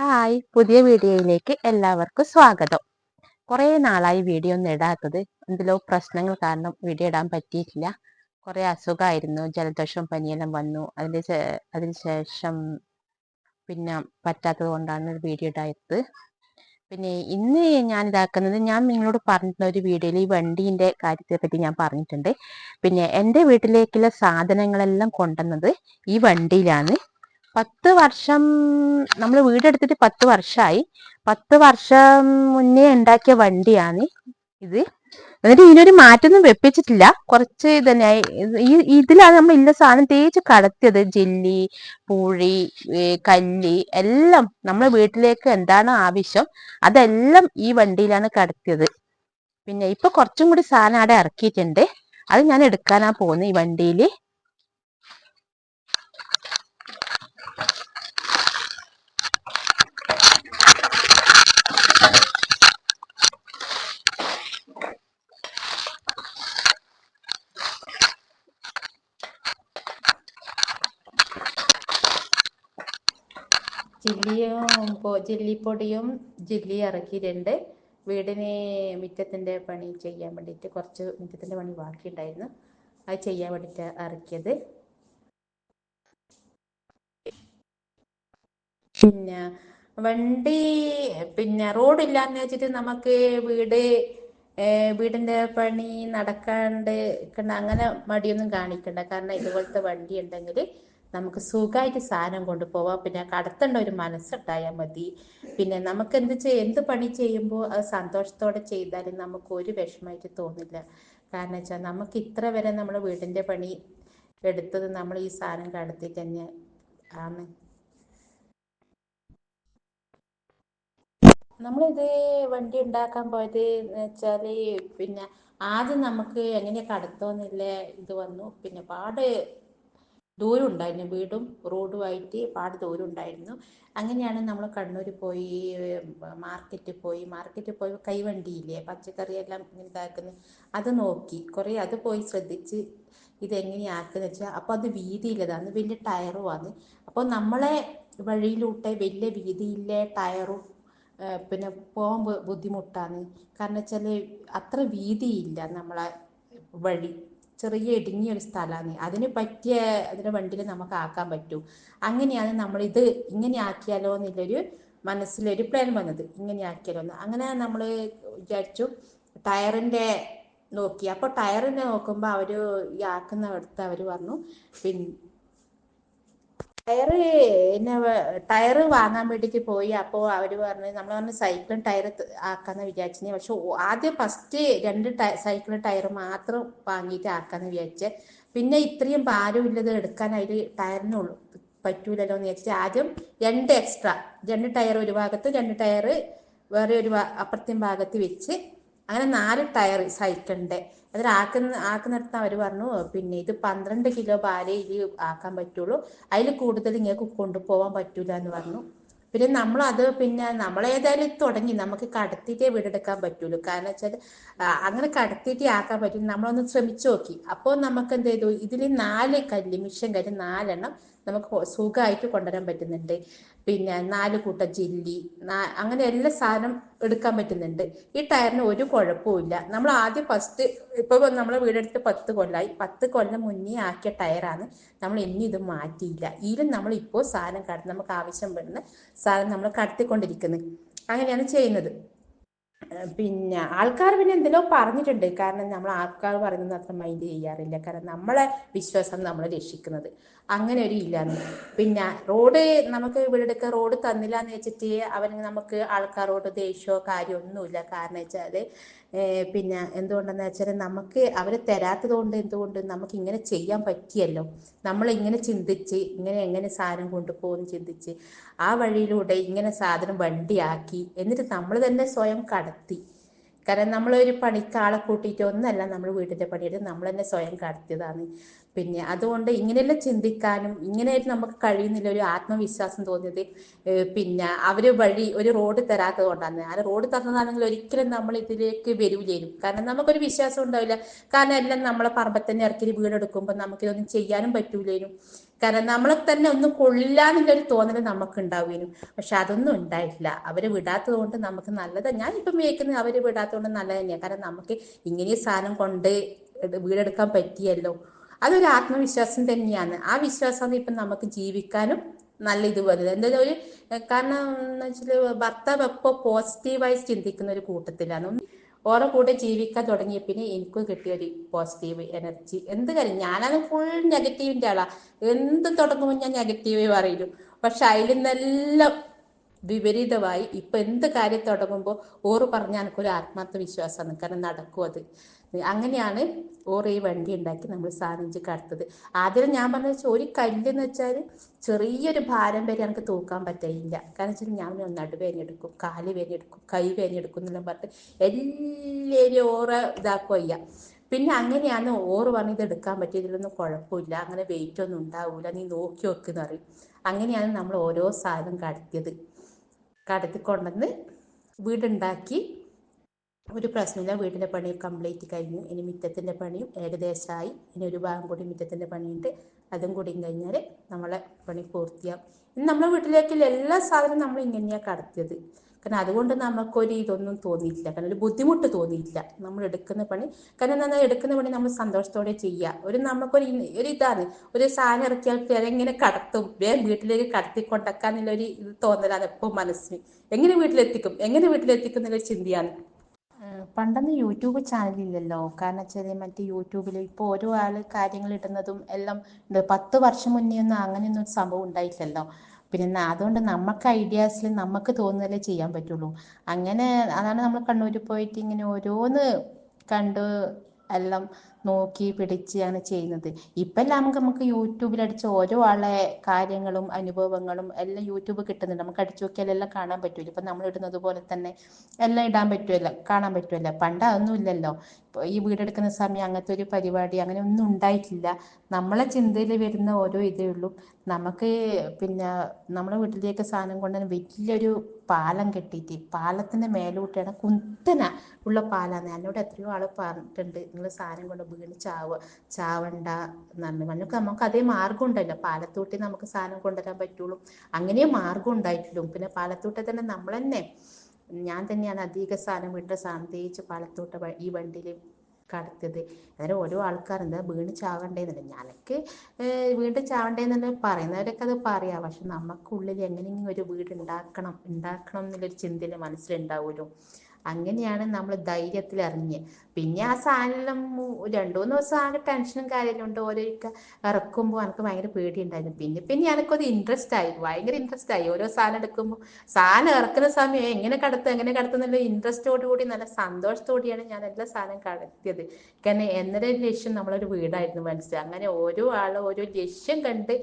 Hi പുതിയ വീഡിയോയിലേക്ക് എല്ലാവർക്കും സ്വാഗതം. കുറേ നാളായി വീഡിയോ ഒന്നും ഇടാത്തത് എന്തെല്ലോ പ്രശ്നങ്ങൾ കാരണം വീഡിയോ ഇടാൻ പറ്റിയിട്ടില്ല. കുറേ അസുഖമായിരുന്നു ജലദോഷവും പനിയെല്ലാം വന്നു. അതിന് ശേഷം പിന്നെ പറ്റാത്തത് കൊണ്ടാണ് വീഡിയോ ഇടാത്തത്. പിന്നെ ഇന്ന് ഞാൻ ഇതാക്കുന്നത് ഞാൻ നിങ്ങളോട് പറഞ്ഞിട്ടുള്ള ഒരു വീഡിയോയിൽ ഈ വണ്ടീന്റെ കാര്യത്തെ പറ്റി ഞാൻ പറഞ്ഞിട്ടുണ്ട്. പിന്നെ എന്റെ വീട്ടിലേക്കുള്ള സാധനങ്ങളെല്ലാം കൊണ്ടുവന്നത് ഈ വണ്ടിയിലാണ്. പത്ത് വർഷം നമ്മൾ വീടെടുത്തിട്ട് പത്ത് വർഷമായി പത്ത് വർഷം മുന്നേ ഉണ്ടാക്കിയ വണ്ടിയാണ് ഇത്. എന്നിട്ട് ഇതിനൊരു മാറ്റമൊന്നും വെപ്പിച്ചിട്ടില്ല. കുറച്ച് തന്നെ ഈ ഇതിലാണ് നമ്മൾ ഇല്ല സാധനം തേച്ച് കടത്തിയത്. ജെല്ലി പൂഴി കല്ലി എല്ലാം നമ്മളെ വീട്ടിലേക്ക് എന്താണ് ആവശ്യം അതെല്ലാം ഈ വണ്ടിയിലാണ് കടത്തിയത്. പിന്നെ ഇപ്പൊ കുറച്ചും കൂടി സാധനം അവിടെ ഇറക്കിയിട്ടുണ്ട്. അത് ഞാൻ എടുക്കാനാ പോകുന്നത് ഈ വണ്ടിയിൽ ജില്ലിയും ചില്ലിപ്പൊടിയും ചില്ലിയും ഇറക്കിയിട്ടുണ്ട്. വീടിന് മുറ്റത്തിന്റെ പണി ചെയ്യാൻ വേണ്ടിയിട്ട് കുറച്ച് മുറ്റത്തിന്റെ പണി ബാക്കിയുണ്ടായിരുന്നു. അത് ചെയ്യാൻ വേണ്ടിയിട്ട് ഇറക്കിയത്. പിന്നെ വണ്ടി പിന്നെ റോഡില്ലാന്ന് വെച്ചിട്ട് നമുക്ക് വീട് വീടിന്റെ പണി നടക്കാണ്ട് അങ്ങനെ മടിയൊന്നും കാണിക്കണ്ട. കാരണം ഇതുപോലത്തെ വണ്ടി ഉണ്ടെങ്കിൽ നമുക്ക് സുഖമായിട്ട് സാധനം കൊണ്ടുപോവാം. പിന്നെ കടത്തേണ്ട ഒരു മനസ്സുണ്ടായാൽ മതി. പിന്നെ നമുക്ക് എന്ത് ചെയ്യ എന്ത് പണി ചെയ്യുമ്പോൾ അത് സന്തോഷത്തോടെ ചെയ്താലും നമുക്ക് ഒരു വിഷമമായിട്ട് തോന്നില്ല. കാരണം വെച്ചാൽ നമുക്ക് ഇത്ര വരെ നമ്മൾ വീടിന്റെ പണി എടുത്തത് നമ്മൾ ഈ സാധനം കടത്തി തന്നെ ആണ്. നമ്മളിത് വണ്ടി ഉണ്ടാക്കാൻ പോയത് എന്ന് വെച്ചാൽ പിന്നെ ആദ്യം നമുക്ക് എങ്ങനെ കടത്തോന്നില്ല ഇത് വന്നു. പിന്നെ പാട് ദൂരം ഉണ്ടായിരുന്നു വീടും റോഡുമായിട്ട് പാട് ദൂരം ഉണ്ടായിരുന്നു അങ്ങനെയാണ് നമ്മൾ കണ്ണൂർ പോയി മാർക്കറ്റിൽ പോയി. മാർക്കറ്റിൽ പോയി കൈവണ്ടിയില്ലേ പച്ചക്കറിയെല്ലാം ഇതാക്കുന്നത് അത് നോക്കി. കുറേ അത് പോയി ശ്രദ്ധിച്ച് ഇതെങ്ങനെയാക്കുന്ന വെച്ചാൽ അപ്പോൾ അത് വീതിയില്ലതാണ് വലിയ ആണ് അപ്പോൾ നമ്മളെ വഴിയിലൂട്ടെ വലിയ വീതിയില്ല ടയറും പിന്നെ പോകാൻ ബുദ്ധിമുട്ടാണ്. കാരണം വെച്ചാൽ അത്ര വീതിയില്ല നമ്മളെ വഴി. ചെറിയ ഇടുങ്ങിയ ഒരു സ്ഥലമാണ്. അതിന് പറ്റിയ അതിന്റെ വണ്ടിയിൽ നമുക്ക് ആക്കാൻ പറ്റും. അങ്ങനെയാണ് ഇത് ഇങ്ങനെ ആക്കിയാലോ എന്നുള്ളൊരു മനസ്സിലൊരു പ്ലാൻ വന്നത്. ഇങ്ങനെ ആക്കിയാലോ എന്ന്. അങ്ങനെ നമ്മൾ വിചാരിച്ചു ടയറിന്റെ നോക്കി. അപ്പോൾ ടയറിനെ നോക്കുമ്പോൾ അവർ ഈ ആക്കുന്നിടത്ത് അവർ പറഞ്ഞു പിന്നെ ടയറ് എന്നെ ടയറ് വാങ്ങാൻ വേണ്ടിയിട്ട് പോയി. അപ്പോൾ അവർ പറഞ്ഞു നമ്മൾ പറഞ്ഞു സൈക്കിളും ടയർ ആക്കാന്ന് വിചാരിച്ചു പക്ഷെ ആദ്യം ഫസ്റ്റ് രണ്ട് സൈക്കിൾ ടയർ മാത്രം വാങ്ങിയിട്ട് ആക്കാന്ന് വിചാരിച്ചു. പിന്നെ ഇത്രയും ഭാരമില്ലത് എടുക്കാൻ അതിൽ ടയറിനുള്ളൂ പറ്റൂലല്ലോ എന്ന് വിചാരിച്ചിട്ട് ആദ്യം രണ്ട് എക്സ്ട്രാ. രണ്ട് ടയർ ഒരു ഭാഗത്ത് രണ്ട് ടയർ വേറെ ഒരു അപ്പുറത്തെ ഭാഗത്ത് വെച്ച് അങ്ങനെ നാല് ടയർ സൈക്കിളിന്റെ അതിൽ ആക്കുന്ന ആക്കുന്നിടത്ത് അവർ പറഞ്ഞു പിന്നെ ഇത് പന്ത്രണ്ട് കിലോ പാലേ ഇതിൽ ആക്കാൻ പറ്റുള്ളൂ. അതിൽ കൂടുതൽ ഇങ്ങൾക്ക് കൊണ്ടുപോകാൻ പറ്റൂല എന്ന് പറഞ്ഞു. പിന്നെ നമ്മൾ അത് പിന്നെ നമ്മൾ നമ്മളേതായാലും തുടങ്ങി. നമുക്ക് കടത്തിയിട്ടേ വീടെടുക്കാൻ പറ്റുള്ളൂ. കാരണം വെച്ചാൽ അങ്ങനെ കടത്തിയിട്ടേ ആക്കാൻ പറ്റും. നമ്മളൊന്ന് ശ്രമിച്ചു നോക്കി. അപ്പോൾ നമുക്ക് എന്ത് ചെയ്തു? ഇതിൽ നാല് കല്ല് മിഷൻ കല്ല് നാലെണ്ണം നമുക്ക് സുഖമായിട്ട് കൊണ്ടുവരാൻ പറ്റുന്നുണ്ട്. പിന്നെ നാല് കൂട്ട ജില്ലി അങ്ങനെ എല്ലാ സാധനം എടുക്കാൻ പറ്റുന്നുണ്ട്. ഈ ടയറിന് ഒരു കുഴപ്പമില്ല നമ്മൾ ആദ്യം ഫസ്റ്റ് ഇപ്പോൾ നമ്മളെ വീടെടുത്ത് പത്ത് കൊല്ലായി. പത്ത് കൊല്ലം മുന്നേ ആക്കിയ ടയറാണ്. നമ്മൾ ഇനി ഇത് മാറ്റിയില്ല. ഇതിലും നമ്മൾ ഇപ്പോൾ സാധനം കടത്തി നമുക്ക് ആവശ്യം വരുന്ന സാധനം നമ്മൾ കടത്തിക്കൊണ്ടിരിക്കുന്നത് അങ്ങനെയാണ് ചെയ്യുന്നത്. പിന്നെ ആൾക്കാർ പിന്നെ എന്തെല്ലോ പറഞ്ഞിട്ടുണ്ട്. കാരണം നമ്മൾ ആൾക്കാർ പറയുന്നത് അത്ര മൈൻഡ് ചെയ്യാറില്ല. കാരണം നമ്മളെ വിശ്വാസം നമ്മൾ രക്ഷിക്കുന്നത്. അങ്ങനെ ഒരു ഇല്ലാന്ന്. പിന്നെ റോഡ് നമുക്ക് ഇവിടെയൊക്കെ റോഡ് തന്നില്ല എന്ന് വെച്ചിട്ട് അവന് നമുക്ക് ആൾക്കാരോട് ദേഷ്യമോ കാര്യമൊന്നുമില്ല കാരണം വെച്ചാൽ പിന്നെ എന്തുകൊണ്ടെന്ന് വെച്ചാൽ നമുക്ക് അവർ തരാത്തത് കൊണ്ട് എന്തുകൊണ്ട് നമുക്ക് ഇങ്ങനെ ചെയ്യാൻ പറ്റിയല്ലോ. നമ്മൾ ഇങ്ങനെ ചിന്തിച്ച് ഇങ്ങനെ എങ്ങനെ സാധനം കൊണ്ടുപോകുമെന്ന് ചിന്തിച്ച് ആ വഴിയിലൂടെ ഇങ്ങനെ സാധനം വണ്ടിയാക്കി എന്നിട്ട് നമ്മൾ തന്നെ സ്വയം കടത്തി. കാരണം നമ്മളൊരു പണിക്ക് ആളെ കൂട്ടിയിട്ട് ഒന്നല്ല നമ്മൾ വീട്ടിന്റെ പണിയെടുത്ത് നമ്മൾ തന്നെ സ്വയം കടത്തിയതാണ്. പിന്നെ അതുകൊണ്ട് ഇങ്ങനെയെല്ലാം ചിന്തിക്കാനും ഇങ്ങനെയായിട്ട് നമുക്ക് കഴിയുന്നില്ല ഒരു ആത്മവിശ്വാസം തോന്നിയത് പിന്നെ അവർ വഴി ഒരു റോഡ് തരാത്തത് കൊണ്ടാണ്. ആ റോഡ് തന്നതാണെങ്കിൽ ഒരിക്കലും നമ്മൾ ഇതിലേക്ക് വരൂലേനും. കാരണം നമുക്കൊരു വിശ്വാസം ഉണ്ടാവില്ല. കാരണം എല്ലാം നമ്മളെ പറമ്പത്തന്നെ ഇറക്കി വീടെടുക്കുമ്പോൾ നമുക്കിതൊന്നും ചെയ്യാനും പറ്റൂലേനും. കാരണം നമ്മളെ തന്നെ ഒന്നും കൊള്ളില്ല ഒരു തോന്നൽ നമുക്ക് ഉണ്ടാവുകയും പക്ഷെ അതൊന്നും ഉണ്ടായിട്ടില്ല. അവർ വിടാത്തത് കൊണ്ട് നമുക്ക് നല്ലത്. ഞാൻ ഇപ്പം വിചാരിക്കുന്നത് അവർ വിടാത്തത് കൊണ്ട് നല്ലത് തന്നെയാണ് കാരണം നമുക്ക് ഇങ്ങനെ സാധനം കൊണ്ട് വീടെടുക്കാൻ പറ്റിയല്ലോ. അതൊരു ആത്മവിശ്വാസം തന്നെയാണ്. ആ വിശ്വാസമാണ് ഇപ്പം നമുക്ക് ജീവിക്കാനും നല്ല ഇത് വരുന്നത്. എന്താ ഒരു കാരണം എന്ന് വെച്ചാൽ ഭർത്താവ് എപ്പോൾ പോസിറ്റീവായി ചിന്തിക്കുന്ന ഒരു കൂട്ടത്തിലാണ്. ഓരോ കൂടെ ജീവിക്കാൻ തുടങ്ങിയ പിന്നെ എനിക്കും കിട്ടിയ ഒരു പോസിറ്റീവ് എനർജി എന്ത് കാര്യം? ഞാനത് ഫുൾ നെഗറ്റീവിന്റെ ആളാ. എന്ത് തുടങ്ങുമ്പോൾ ഞാൻ നെഗറ്റീവ് പറയുന്നു പക്ഷെ അതിൽ നിന്നെല്ലാം വിപരീതമായി ഇപ്പൊ എന്ത് കാര്യം തുടങ്ങുമ്പോൾ ഓറ് പറഞ്ഞാൽ എനിക്കൊരു ആത്മാർത്ഥ വിശ്വാസമാണ്. കാരണം നടക്കും അത്. അങ്ങനെയാണ് ഓർ വണ്ടി ഉണ്ടാക്കി നമ്മൾ സാധനം കടത്തത്. ആദ്യം ഞാൻ പറഞ്ഞ ഒരു കല്ലെന്ന് വെച്ചാൽ ചെറിയൊരു ഭാരം വരെ എനിക്ക് തൂക്കാൻ പറ്റില്ല കാരണം വെച്ചാൽ ഞാൻ നടുവേനെടുക്കും കാൽ വേനെടുക്കും കൈ വേനെടുക്കും എന്നെല്ലാം പറഞ്ഞിട്ട് എല്ലാവരും ഓറ ഇതാക്കുക പിന്നെ അങ്ങനെയാണ് ഓറ് പറഞ്ഞ് ഇത് എടുക്കാൻ പറ്റിയതിലൊന്നും കുഴപ്പമില്ല അങ്ങനെ വെയിറ്റ് ഒന്നും ഉണ്ടാവില്ല നീ നോക്കി വെക്കുന്ന പറയും. അങ്ങനെയാണ് നമ്മൾ ഓരോ സാധനം കടത്തിയത്. കടത്തിക്കൊണ്ടെന്ന് വീടുണ്ടാക്കി ഒരു പ്രശ്നമില്ല വീടിന്റെ പണി കംപ്ലീറ്റ് കഴിഞ്ഞു. ഇനി മിറ്റത്തിന്റെ പണിയും ഏകദേശമായി ഇനി ഒരു ഭാഗം കൂടി മിറ്റത്തിന്റെ പണിയുണ്ട്. അതും കൂടി കഴിഞ്ഞാൽ നമ്മളെ പണി പൂർത്തിയാകും ഇനി നമ്മളെ വീട്ടിലേക്കുള്ള എല്ലാ സാധനവും നമ്മൾ ഇങ്ങനെയാണ് കടത്തിയത്. കാരണം അതുകൊണ്ട് നമുക്കൊരു ഇതൊന്നും തോന്നിയില്ല കാരണം ഒരു ബുദ്ധിമുട്ട് തോന്നിയില്ല നമ്മൾ എടുക്കുന്ന പണി. കാരണം എന്താ എടുക്കുന്ന പണി നമ്മൾ സന്തോഷത്തോടെ ചെയ്യുക ഒരു നമുക്കൊരു ഒരു ഇതാണ്. ഒരു സാധനം ഇറക്കിയാൽ എങ്ങനെ കടത്തും? വേഗം വീട്ടിലേക്ക് കടത്തിക്കൊണ്ടക്കാന്നുള്ള ഒരു ഇത് തോന്നലാണ് എപ്പോൾ മനസ്സിന്. എങ്ങനെ വീട്ടിലെത്തിക്കും? എങ്ങനെ വീട്ടിലെത്തിക്കും എന്നുള്ള ചിന്തയാണ്. പണ്ടൊന്നും യൂട്യൂബ് ചാനലില്ലല്ലോ. കാരണം വെച്ചാൽ മറ്റേ യൂട്യൂബിൽ ഇപ്പോൾ ഓരോ ആൾ കാര്യങ്ങൾ ഇടുന്നതും എല്ലാം പത്ത് വർഷം മുന്നേ ഒന്നും അങ്ങനെയൊന്നും സംഭവം ഉണ്ടായിട്ടില്ലല്ലോ. പിന്നെ അതുകൊണ്ട് നമുക്ക് ഐഡിയാസിൽ നമുക്ക് തോന്നുന്നതല്ലേ ചെയ്യാൻ പറ്റുള്ളൂ. അങ്ങനെ അതാണ് നമ്മൾ കണ്ണൂർ പോയിട്ട് ഇങ്ങനെ ഓരോന്ന് കണ്ട് എല്ലാം നോക്കി പിടിച്ച് ആണ് ചെയ്യുന്നത്. ഇപ്പം എല്ലാം നമുക്ക് നമുക്ക് യൂട്യൂബിലടിച്ച് ഓരോ ആളെ കാര്യങ്ങളും അനുഭവങ്ങളും എല്ലാം യൂട്യൂബ് കിട്ടുന്നുണ്ട്. നമുക്ക് അടിച്ചു നോക്കിയാൽ എല്ലാം കാണാൻ പറ്റുമല്ലോ ഇപ്പം നമ്മൾ ഇടുന്നത് പോലെ തന്നെ എല്ലാം ഇടാൻ പറ്റുമല്ലോ കാണാൻ പറ്റുമല്ലോ പണ്ട് അതൊന്നും ഇല്ലല്ലോ. ഈ വീടെടുക്കുന്ന സമയം അങ്ങനത്തെ ഒരു പരിപാടി അങ്ങനെ ഒന്നും ഉണ്ടായിട്ടില്ല. നമ്മളെ ചിന്തയിൽ വരുന്ന ഓരോ ഇതേ ഉള്ളൂ. നമുക്ക് പിന്നെ നമ്മുടെ വീട്ടിലേക്ക് സാധനം കൊണ്ടുവന്ന് വലിയൊരു പാലം കെട്ടിയിട്ട് പാലത്തിന്റെ മേലോട്ടാണ് കുത്തന ഉള്ള പാലാണ് എന്നോട് എത്രയോ ആൾ പറഞ്ഞിട്ടുണ്ട്. നിങ്ങൾ സാധനം കൊണ്ട് വീണ് ചാവ ചാവണ്ട എന്ന് പറഞ്ഞു. നമുക്ക് അതേ മാർഗം ഉണ്ടല്ലോ പാലത്തൂട്ടി നമുക്ക് സാധനം കൊണ്ടുവരാൻ പറ്റുള്ളൂ. അങ്ങനെ മാർഗം ഉണ്ടായിട്ടുള്ളൂ. പിന്നെ പാലത്തൂട്ടെ തന്നെ നമ്മൾ തന്നെ ഞാൻ തന്നെയാണ് അധിക സാധനം വീട്ടിലെ സാധനം തേച്ച് പാലത്തോട്ട ഈ വണ്ടിയിൽ കടത്തിയത്. അന്നേരം ഓരോ ആൾക്കാരെന്താ വീണ് ചാവണ്ടേന്നില്ല ഞാനൊക്കെ വീണ്ടും ചാവണ്ടേന്നല്ല പറയുന്നവരൊക്കെ അത് പറയാം. പക്ഷെ നമുക്കുള്ളിൽ എങ്ങനെയെങ്കിലും ഒരു വീട് ഉണ്ടാക്കണം ഉണ്ടാക്കണം എന്നുള്ളൊരു ചിന്തയിൽ മനസ്സിലുണ്ടാവുമല്ലോ. അങ്ങനെയാണ് നമ്മൾ ധൈര്യത്തിൽ ഇറങ്ങി പിന്നെ ആ സാധനം രണ്ടു മൂന്ന് ദിവസം ആകെ ടെൻഷനും കാര്യമെല്ലാം ഉണ്ട്. ഓരോരിക്ക ഇറക്കുമ്പോൾ എനിക്ക് ഭയങ്കര പേടിയുണ്ടായിരുന്നു. പിന്നെ പിന്നെ എനിക്കത് ഇൻട്രസ്റ്റ് ആയി. ഭയങ്കര ഇൻട്രസ്റ്റ് ആയി. ഓരോ സാധനം എടുക്കുമ്പോൾ സാധനം ഇറക്കുന്ന സമയം എങ്ങനെ കടത്തും എങ്ങനെ കടത്തുന്നുള്ള ഇൻട്രസ്റ്റോട് കൂടി നല്ല സന്തോഷത്തോടെയാണ് ഞാൻ എല്ലാ സാധനം കടത്തിയത്. കാരണം എന്നൊരു ലക്ഷ്യം നമ്മളൊരു വീടായിരുന്നു മനസ്സിൽ അങ്ങനെ ഓരോ ആളും ഓരോ ലക്ഷ്യം കണ്ട്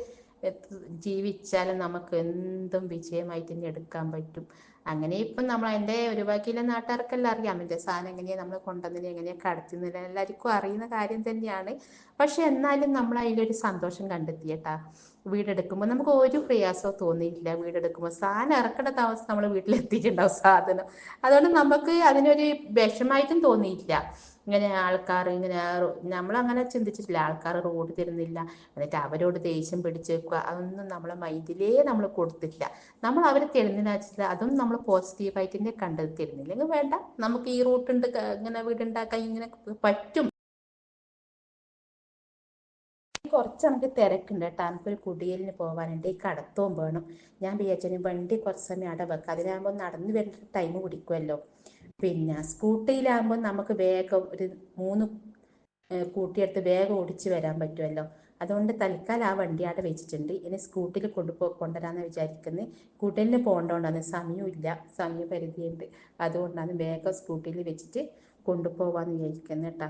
ജീവിച്ചാൽ നമുക്ക് എന്തും വിജയമായിട്ട് തന്നെ എടുക്കാൻ പറ്റും. അങ്ങനെ ഇപ്പം നമ്മൾ അതിന്റെ ഒരു ബാക്കിയുള്ള നാട്ടുകാർക്കെല്ലാം അറിയാം. എന്റെ സാധനം എങ്ങനെയാണ് നമ്മൾ കൊണ്ടുവന്നില്ല എങ്ങനെയാണ് കടത്തുന്നില്ല എല്ലാവർക്കും അറിയുന്ന കാര്യം തന്നെയാണ്. പക്ഷെ എന്നാലും നമ്മൾ അതിലൊരു സന്തോഷം കണ്ടെത്തിയേട്ടാ വീടെടുക്കുമ്പോൾ നമുക്ക് ഒരു പ്രയാസവും തോന്നിയില്ല വീടെടുക്കുമ്പോൾ സാധനം ഇറക്കേണ്ട താമസം നമ്മൾ വീട്ടിലെത്തിയിട്ടുണ്ടാവും സാധനം. അതുകൊണ്ട് നമുക്ക് അതിനൊരു വിഷമായിട്ടും തോന്നിയില്ല ഇങ്ങനെ ആൾക്കാർ ഇങ്ങനെ നമ്മൾ അങ്ങനെ ചിന്തിച്ചിട്ടില്ല. ആൾക്കാർ റോഡ് തരുന്നില്ല. എന്നിട്ട് അവരോട് ദേഷ്യം പിടിച്ച് വെക്കുക അതൊന്നും നമ്മളെ മൈൻഡിലേ നമ്മൾ കൊടുത്തില്ല നമ്മൾ അവരെ വെച്ചാൽ അതും നമ്മൾ പോസിറ്റീവായിട്ട് തന്നെ കണ്ടത് തരുന്നില്ലെങ്കിൽ വേണ്ട. നമുക്ക് ഈ റൂട്ടുണ്ട് ഇങ്ങനെ വീടുണ്ടാക്കാൻ ഇങ്ങനെ പറ്റും. കുറച്ച് നമുക്ക് തിരക്കുണ്ട് കേട്ടോ. എനിക്കൊരു കുടിയലിന് പോകാനുണ്ട് ഈ കടത്തവും വേണം. ഞാൻ വിചാരിച്ചു വണ്ടി കുറച്ച് സമയം അവിടെ വെക്കാം. അതിനാകുമ്പോൾ നടന്നു വരുന്ന ടൈം കുടിക്കുമല്ലോ പിന്നെ സ്കൂട്ടിയിലാകുമ്പോൾ നമുക്ക് വേഗം ഒരു മൂന്ന് കൂട്ടിയെടുത്ത് വേഗം ഓടിച്ച് വരാൻ പറ്റുമല്ലോ അതുകൊണ്ട് തൽക്കാലം ആ വണ്ടി അവിടെ വെച്ചിട്ടുണ്ട്. ഇനി സ്കൂട്ടിയിൽ കൊണ്ടുപോ കൊണ്ടുവരാമെന്ന് വിചാരിക്കുന്നത് കൂട്ടലിന് പോകേണ്ടതുകൊണ്ടാണ് സമയമില്ല സമയപരിധിയുണ്ട്. അതുകൊണ്ടാണ് വേഗം സ്കൂട്ടിയിൽ വെച്ചിട്ട് കൊണ്ടുപോകാമെന്ന് വിചാരിക്കുന്നത് കേട്ടോ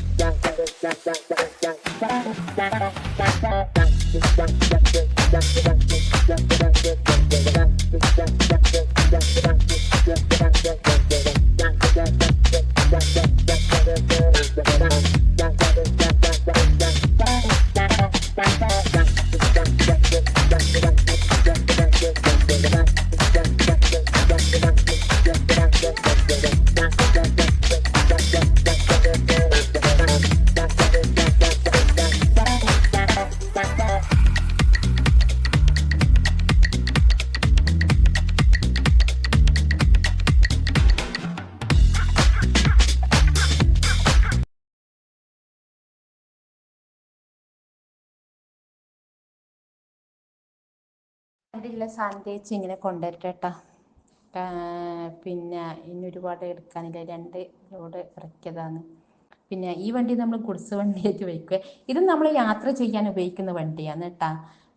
കണ്ടില്ല സാന്റേച്ച് ഇങ്ങനെ കൊണ്ടുവരട്ടെ പിന്നെ ഇനി ഒരുപാട് എടുക്കാനില്ല. രണ്ട് ലോഡ് ഇറക്കിയതാണ്. പിന്നെ ഈ വണ്ടി നമ്മൾ ഗുഡ്സ് വണ്ടിയായിട്ട് വയ്ക്കുക ഇത് നമ്മൾ യാത്ര ചെയ്യാൻ ഉപയോഗിക്കുന്ന വണ്ടിയാണ് കേട്ടാ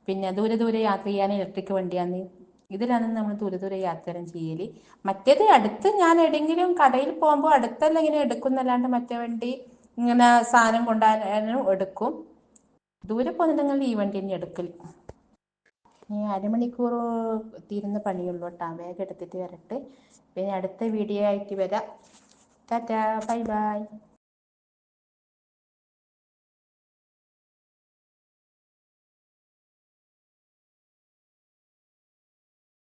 പിന്നെ ദൂരെ ദൂരെ യാത്ര ചെയ്യാൻ ഇലക്ട്രിക് വണ്ടിയാണ്. ഇതിലാണ് നമ്മൾ ദൂരെ ദൂരെ യാത്ര ചെയ്യൽ മറ്റേത് അടുത്ത് ഞാൻ എവിടെയെങ്കിലും കടയിൽ പോകുമ്പോൾ അടുത്തല്ല ഇങ്ങനെ എടുക്കുന്നല്ലാണ്ട് മറ്റേ വണ്ടി ഇങ്ങനെ സാധനം കൊണ്ടുവരാനും എടുക്കും. ദൂരെ പോകുന്നുണ്ടെങ്കിൽ ഈ വണ്ടി തന്നെ എടുക്കൽ അരമണിക്കൂർ തീരുന്ന പണിയുള്ളൂ കേട്ടോ. വേഗം എടുത്തിട്ട് വരട്ടെ. പിന്നെ അടുത്ത വീഡിയോ ആയിട്ട് വരാം. ടാറ്റാ. Bye bye.